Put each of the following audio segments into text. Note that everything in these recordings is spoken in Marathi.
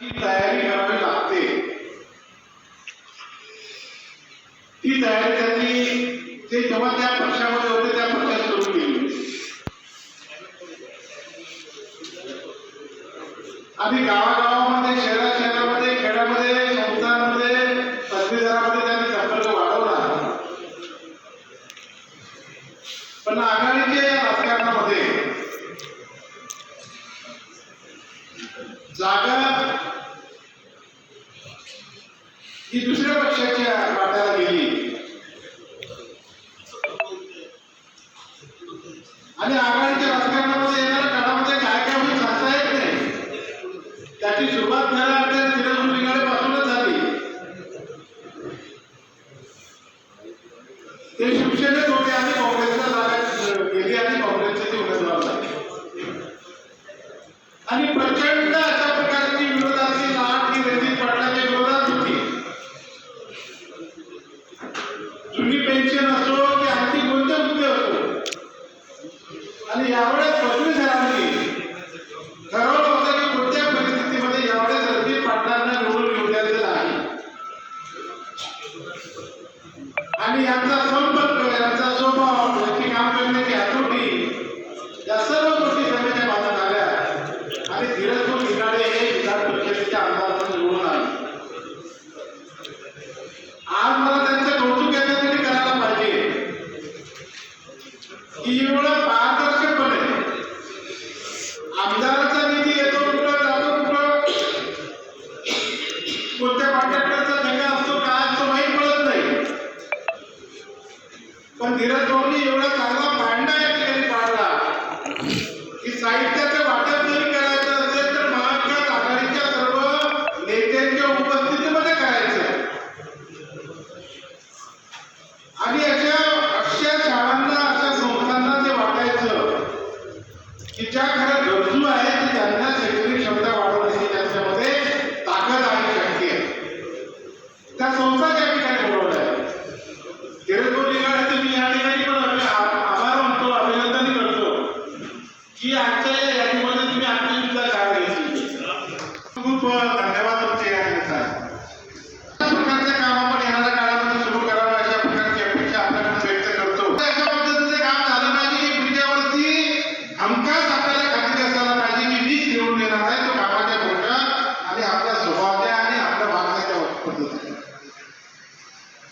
ती तयारी करावी लागते. ती तयारी त्यांनी ते जेव्हा त्या पक्षामध्ये होते त्या पक्षात सुरू केली. आधी गावागावामध्ये शहरा शहरामध्ये खेड्यामध्ये संस्थांमध्ये पदवीधरामध्ये त्यांनी संपर्क वाढवला पण आघाडीच्या राजकारणामध्ये जागा ही दुसऱ्या पक्षाच्या वाट्याला गेली. आणि आघाडीच्या राजकारणामध्ये येणाऱ्या काळामध्ये काय काय होईल सांगता येत नाही. त्याची सुरुवात खऱ्या यांचा संपर्क यांचा स्वभाव यांची काम करण्याची आतोटी या सर्व गोष्टी सगळ्याच्या आल्या. आणि धीरजपूर निघाले हे विधान आमदार म्हणून निवडून आले. आज मला त्यांचं कौतुक याच्यासाठी करायला पाहिजे. की एवढं पारदर्शकपणे आमदाराचा निधी येतो कुठं जातो कुठं? कोणत्या कॉन्ट्रॅक्टरचा पण भाऊनी एवढा चांगला भांडा या ठिकाणी काढला की साहित्याचं वाटप जरी करायचं असेल तर महाविकास आघाडीच्या सर्व नेत्यांच्या उपस्थितीमध्ये करायचं. आणि अशा अशा शाळांना अशा संस्थांना ते वाटायचं की ज्या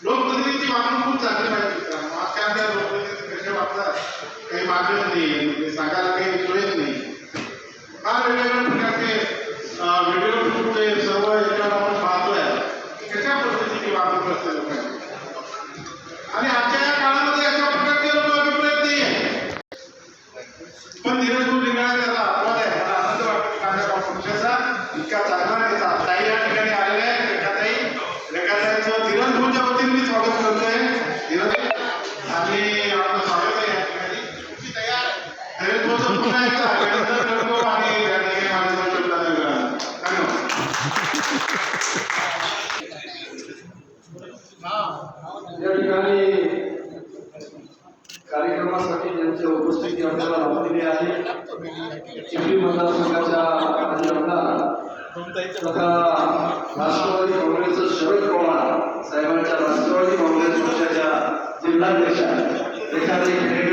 वागण्याच्या पद्धतीने वागणूक खूप चांगली पाहिजे आजकाल त्या लोकप्रतिनिधी कसे वागतात काही नाही म्हणजे सांगायला काही सोयच नाही. फार वेगवेगळ्या प्रकारचे व्हिडिओ सर्व याच्यावर आपण पाहतोय. कशा पद्धतीची वागणूक असते लोकांची? आणि आजच्या काळामध्ये अशा प्रकारचे लोक अभिप्रेत नाही आहे पण धीरज भाऊ लिंगाळा त्याचा अपवाद आहे मला आनंद वाटतो की माझ्या पक्षाचा इतका चांगला नेता या ठिकाणी कार्यक्रमासाठी ज्यांची उपस्थिती आपल्याला लाभलेली आहे चिखली मतदारसंघाच्या माजी आमदार तथा राष्ट्रवादी काँग्रेस शरद पवार साहेबांच्या राष्ट्रवादी काँग्रेस पक्षाच्या जिल्हाध्यक्षा रेखाताई